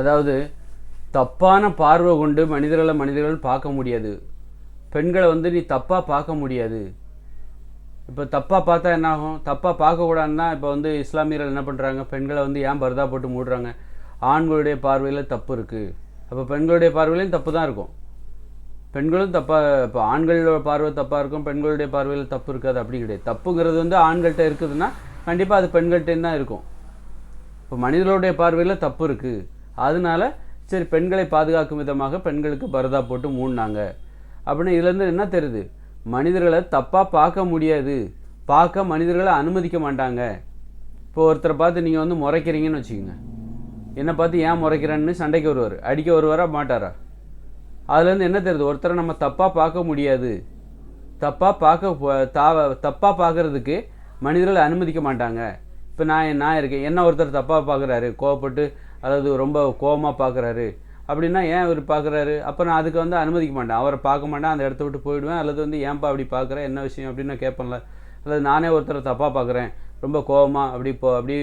அதாவது தப்பான பார்வை கொண்டு மனிதர்களை மனிதர்கள் பார்க்க முடியாது. பெண்களை வந்து நீ தப்பாக பார்க்க முடியாது. இப்போ தப்பாக பார்த்தா என்ன ஆகும் தப்பாக பார்க்கக்கூடாதுன்னா இப்போ வந்து இஸ்லாமியர்கள் என்ன பண்ணுறாங்க பெண்களை வந்து ஏன் பர்தா போட்டு மூடுறாங்க? ஆண்களுடைய பார்வையில் தப்பு இருக்குது அப்போ பெண்களுடைய பார்வையிலையும் தப்பு தான் இருக்கும். பெண்களும் தப்பாக இப்போ ஆண்களோட பார்வை தப்பாக இருக்கும் பெண்களுடைய பார்வையில் தப்பு இருக்காது. அப்படி கிடையாது. தப்புங்கிறது வந்து ஆண்கள்கிட்ட இருக்குதுன்னா கண்டிப்பாக அது பெண்கள்கிட்ட தான் இருக்கும். இப்போ மனிதர்களுடைய பார்வையில் தப்பு இருக்குது அதனால சரி பெண்களை பாதுகாக்கும் விதமாக பெண்களுக்கு பரதா போட்டு மூடினாங்க. அப்படின்னு இதுலேருந்து என்ன தெரியுது? மனிதர்களை தப்பாக பார்க்க முடியாது. பார்க்க மனிதர்களை அனுமதிக்க மாட்டாங்க. இப்போ ஒருத்தரை பார்த்து நீங்கள் வந்து முறைக்கிறீங்கன்னு வச்சுக்கோங்க. என்னை பார்த்து ஏன் முறைக்கிறேன்னு சண்டைக்கு வருவார். அடிக்க வருவாரா மாட்டாரா? அதுலேருந்து என்ன தெரியுது? ஒருத்தரை நம்ம தப்பாக பார்க்க முடியாது. தப்பாக பார்க்க தாவ தப்பாக பார்க்கறதுக்கு மனிதர்களை அனுமதிக்க மாட்டாங்க. இப்போ நான் நான் இருக்கேன். என்ன ஒருத்தர் தப்பாக பார்க்குறாரு? கோவப்பட்டு அதாவது ரொம்ப கோவமாக பார்க்குறாரு அப்படின்னா ஏன் இவர் பார்க்குறாரு அப்போ நான் அதுக்கு வந்து அனுமதிக்க மாட்டேன். அவரை பார்க்க மாட்டேன். அந்த இடத்த விட்டு போயிடுவேன். அல்லது வந்து ஏன்பா அப்படி பார்க்குறேன் என்ன விஷயம்? அப்படின்னு நான் கேட்பேன்ல. அல்லது நானே ஒருத்தரை தப்பாக பார்க்குறேன் ரொம்ப கோவமாக அப்படி இப்போ அப்படி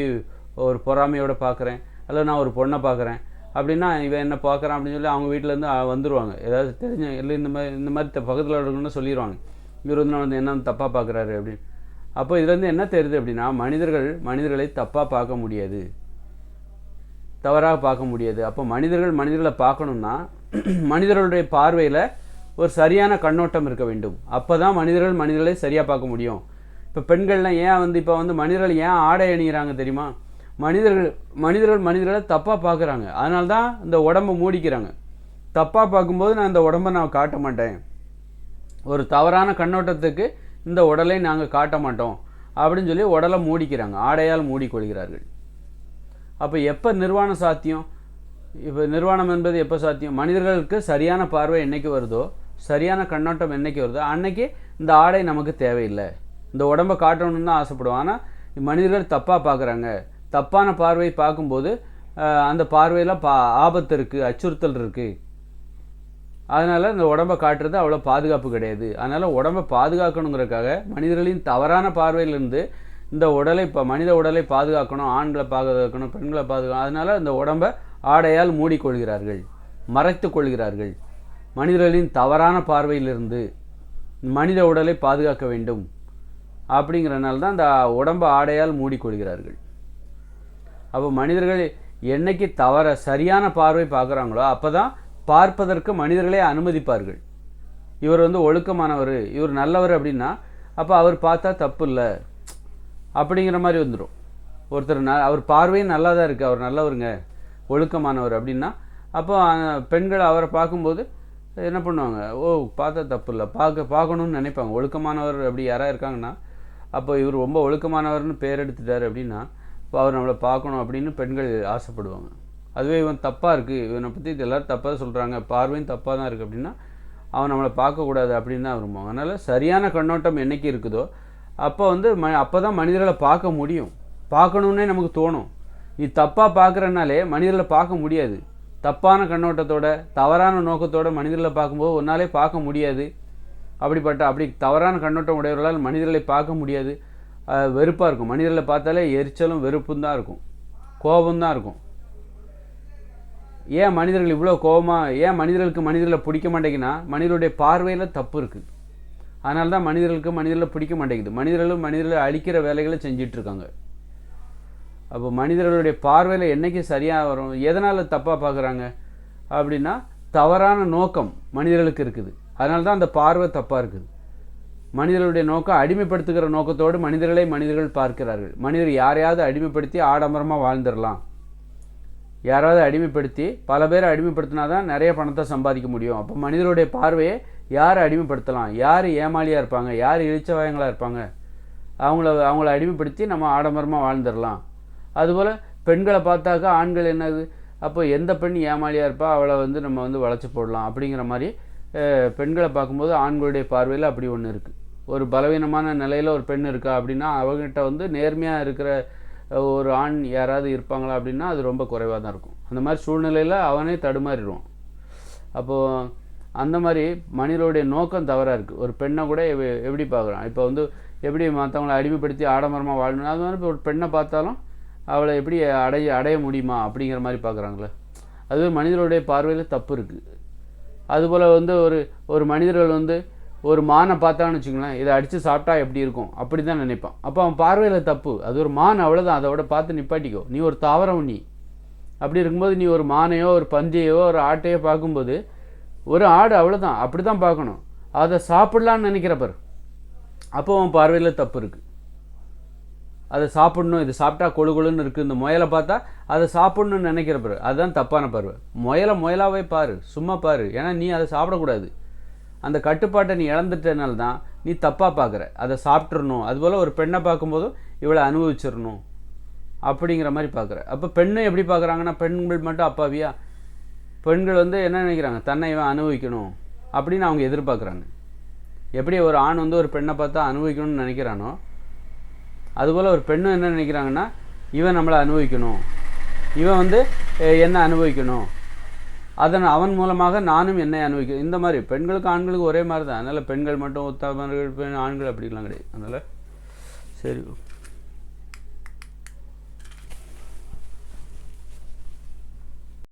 ஒரு பொறாமையோடு பார்க்குறேன் அல்லது நான் ஒரு பொண்ணை பார்க்குறேன் அப்படின்னா இவன் என்ன பார்க்குறான் அப்படின்னு சொல்லி அவங்க வீட்டிலேருந்து வந்துடுவாங்க ஏதாவது தெரிஞ்ச இல்லை இந்த மாதிரி இந்த மாதிரி த- பக்கத்தில் இருக்கணும்னு சொல்லிடுவாங்க இவர் வந்து நான் வந்து என்ன தப்பாக பார்க்குறாரு அப்படின்னு. அப்போ இதுலேருந்து என்ன தெரியுது அப்படின்னா மனிதர்கள் மனிதர்களை தப்பாக பார்க்க முடியாது. தவறாக பார்க்க முடியாது. அப்போ மனிதர்கள் மனிதர்களை பார்க்கணும்னா மனிதர்களுடைய பார்வையில் ஒரு சரியான கண்ணோட்டம் இருக்க வேண்டும். அப்போ தான் மனிதர்கள் மனிதர்களை சரியாக பார்க்க முடியும். இப்போ பெண்கள்லாம் ஏன் வந்து இப்போ வந்து மனிதர்கள் ஏன் ஆடை அணிகிறாங்க தெரியுமா? மனிதர்கள் மனிதர்கள் மனிதர்களை தப்பாக பார்க்குறாங்க. அதனால தான் இந்த உடம்பை மூடிக்கிறாங்க. தப்பாக பார்க்கும்போது நான் இந்த உடம்பை நான் காட்ட மாட்டேன். ஒரு தவறான கண்ணோட்டத்துக்கு இந்த உடலை நாங்கள் காட்ட மாட்டோம். அப்படின்னு சொல்லி உடலை மூடிக்கிறாங்க. ஆடையால் மூடிக்கொள்கிறார்கள். அப்போ எப்போ நிர்வாணம் சாத்தியம்? இப்போ நிர்வாணம் என்பது எப்போ சாத்தியம்? மனிதர்களுக்கு சரியான பார்வை என்னைக்கு வருதோ சரியான கண்ணோட்டம் என்னைக்கு வருதோ அன்னைக்கு இந்த ஆடை நமக்கு தேவையில்லை. இந்த உடம்பை காட்டணும்னு தான் ஆசைப்படுவோம். ஆனால் மனிதர்கள் தப்பாக பார்க்குறாங்க. தப்பான பார்வை பார்க்கும்போது அந்த பார்வையில் பா ஆபத்து இருக்குது அச்சுறுத்தல் இருக்குது அதனால் இந்த உடம்பை காட்டுறது அவ்வளோ பாதுகாப்பு கிடையாது. அதனால் உடம்பை பாதுகாக்கணுங்கிறதுக்காக மனிதர்களின் தவறான பார்வையிலிருந்து இந்த உடலை இப்போ மனித உடலை பாதுகாக்கணும் ஆண்களை பாதுகாக்கணும் பெண்களை பாதுகாக்கணும். அதனால் இந்த உடம்பை ஆடையால் மூடிக்கொள்கிறார்கள் மறைத்து கொள்கிறார்கள். மனிதர்களின் தவறான பார்வையிலிருந்து மனித உடலை பாதுகாக்க வேண்டும் அப்படிங்கிறனால தான் இந்த உடம்பை ஆடையால் மூடிக்கொள்கிறார்கள். அப்போ மனிதர்கள் என்னைக்கு தவற சரியான பார்வை பார்க்குறாங்களோ அப்போ தான் பார்ப்பதற்கு மனிதர்களே அனுமதிப்பார்கள். இவர் வந்து ஒழுக்கமானவர் இவர் நல்லவர் அப்படின்னா அப்போ அவர் பார்த்தா தப்பு இல்லை. அப்படிங்கிற மாதிரி வந்துடும் ஒருத்தர் ந அவர் பார்வையும் நல்லா தான் இருக்குது அவர் நல்லவருங்க ஒழுக்கமானவர் அப்படின்னா அப்போ பெண்கள் அவரை பார்க்கும்போது என்ன பண்ணுவாங்க? ஓ பார்த்தா தப்பு இல்லை பார்க்க பார்க்கணும்னு நினைப்பாங்க. ஒழுக்கமானவர் அப்படி யாராவது இருக்காங்கன்னா அப்போ இவர் ரொம்ப ஒழுக்கமானவர்னு பேர் எடுத்துட்டார் அப்படின்னா இப்போ அவர் நம்மளை பார்க்கணும் அப்படின்னு பெண்கள் ஆசைப்படுவாங்க. அதுவே இவன் தப்பாக இருக்குது இவனை பற்றி இது எல்லோரும் தப்பாக சொல்கிறாங்க பார்வையும் தப்பாக தான் இருக்குது அப்படின்னா அவன் நம்மளை பார்க்கக்கூடாது அப்படின்னு தான் விரும்புவாங்க. அதனால் சரியான கண்ணோட்டம் என்னைக்கு இருக்குதோ அப்போ வந்து ம அப்போ தான் மனிதர்களை பார்க்க முடியும். பார்க்கணுன்னே நமக்கு தோணும். நீ தப்பாக பார்க்குறனாலே மனிதர்களை பார்க்க முடியாது. தப்பான கண்ணோட்டத்தோட தவறான நோக்கத்தோட மனிதர்களை பார்க்கும்போது ஒன்னாலே பார்க்க முடியாது. அப்படிப்பட்ட அப்படி தவறான கண்ணோட்டம் உடையவர்களால் மனிதர்களை பார்க்க முடியாது. வெறுப்பாக இருக்கும். மனிதர்களை பார்த்தாலே எரிச்சலும் வெறுப்பும் தான் இருக்கும். கோபம் தான் இருக்கும். ஏன் மனிதர்கள் இவ்வளோ கோபமாக ஏன் மனிதர்களுக்கு மனிதர்களை பிடிக்க மாட்டேங்கன்னா மனிதருடைய பார்வையில் தப்பு இருக்குது அதனால தான் மனிதர்களுக்கு மனிதர்களை பிடிக்க மாட்டேங்குது. மனிதர்களும் மனிதர்களை அழிக்கிற வேலைகளை செஞ்சிட்ருக்காங்க அப்போ மனிதர்களுடைய பார்வையில் என்றைக்கு சரியாக வரும் எதனால் தப்பாக பார்க்குறாங்க? அப்படின்னா தவறான நோக்கம் மனிதர்களுக்கு இருக்குது. அதனால தான் அந்த பார்வை தப்பாக இருக்குது. மனிதர்களுடைய நோக்கம் அடிமைப்படுத்துகிற நோக்கத்தோடு மனிதர்களை மனிதர்கள் பார்க்கிறார்கள். மனிதர் யாரையாவது அடிமைப்படுத்தி ஆடம்பரமாக வாழ்ந்துடலாம். யாராவது அடிமைப்படுத்தி பல பேரை அடிமைப்படுத்தினா தான் நிறைய பணத்தை சம்பாதிக்க முடியும். அப்போ மனிதருடைய பார்வையை யார் அடிமைப்படுத்தலாம்? யார் ஏமாளியாக இருப்பாங்க? யார் இழிச்சவாயங்களாக இருப்பாங்க? அவங்கள அவங்கள அடிமைப்படுத்தி நம்ம ஆடம்பரமாக வாழ்ந்துடலாம். அதுபோல் பெண்களை பார்த்தாக்கா ஆண்கள் என்னது? அப்போ எந்த பெண் ஏமாளியாக இருப்பா? அவளை வந்து நம்ம வந்து வளைச்சி போடலாம் அப்படிங்கிற மாதிரி பெண்களை பார்க்கும்போது ஆண்களுடைய பார்வையில் அப்படி ஒன்று இருக்குது ஒரு பலவீனமான நிலையில் ஒரு பெண் இருக்கா அப்படின்னா அவங்ககிட்ட வந்து நேர்மையாக இருக்கிற ஒரு ஆண் யாராவது இருப்பாங்களா அப்படின்னா அது ரொம்ப குறைவாக தான் இருக்கும். அந்த மாதிரி சூழ்நிலையில் அவனே தடுமாறிடுவான். அப்போது அந்த மாதிரி மனிதனுடைய நோக்கம் தவறாக இருக்குது ஒரு பெண்ணை கூட எப்படி பார்க்குறான்? இப்போ வந்து எப்படி மற்றவங்களை அடிமைப்படுத்தி ஆடம்பரமாக வாழணும்? அது மாதிரி இப்போ ஒரு பெண்ணை பார்த்தாலும் அவளை எப்படி அடைய அடைய முடியுமா அப்படிங்கிற மாதிரி பார்க்குறாங்களே. அது மனிதருடைய பார்வையில் தப்பு இருக்குது அதுபோல் வந்து ஒரு ஒரு மனிதர்கள் வந்து ஒரு மானை பார்த்தான்னு வச்சுங்களேன் இதை அடித்து சாப்பிட்டா எப்படி இருக்கும்? அப்படி தான் நினைப்பான். அப்போ அவன் பார்வையில் தப்பு. அது ஒரு மான் அவ்வளோதான் அதோட பார்த்து நிப்பாட்டிக்கோ. நீ ஒரு தாவரம் நீ அப்படி இருக்கும்போது நீ ஒரு மானையோ ஒரு பந்தியையோ ஒரு ஆட்டையோ பார்க்கும்போது ஒரு ஆடு அவ்வளோதான் அப்படி தான் பார்க்கணும். அதை சாப்பிட்லான்னு நினைக்கிறப்பர் அப்போ அவன் பார்வையில் தப்பு இருக்குது அதை சாப்பிடணும். இது சாப்பிட்டா கொழு கொழுன்னு இருக்குது இந்த முயலை பார்த்தா அதை சாப்பிடணும்னு நினைக்கிற பாரு. அதுதான் தப்பான பார்வை. முயலை முயலாவே பாரு. சும்மா பாரு. ஏன்னா நீ அதை சாப்பிடக்கூடாது. அந்த கட்டுப்பாட்டை நீ இழந்துட்டனால தான் நீ தப்பாக பார்க்குற. அதை சாப்பிட்றணும் அதுபோல் ஒரு பெண்ணை பார்க்கும்போதும் இவளை அனுபவிச்சிடணும் அப்படிங்கிற மாதிரி பார்க்குற. அப்போ பெண்ணை எப்படி பார்க்குறாங்கன்னா பெண்கள் மட்டும் அப்பாவியா? பெண்கள் வந்து என்ன நினைக்கிறாங்க? தன்னை இவன் அனுபவிக்கணும் அப்படின்னு அவங்க எதிர்பார்க்குறாங்க. எப்படி ஒரு ஆண் வந்து ஒரு பெண்ணை பார்த்தா அனுபவிக்கணும்னு நினைக்கிறானோ அதுபோல் ஒரு பெண்ணும் என்ன நினைக்கிறாங்கன்னா இவன் நம்மளை அனுபவிக்கணும். இவன் வந்து என்ன அனுபவிக்கணும்? அதன் அவன் மூலமாக நானும் என்னை அனுபவிக்கணும் இந்த மாதிரி பெண்களுக்கு ஆண்களுக்கு ஒரே மாதிரி தான் அதனால் பெண்கள் மட்டும் உத்தமர்கள் பெண் ஆண்கள் அப்படிலாம் கிடையாது. அதனால் சரி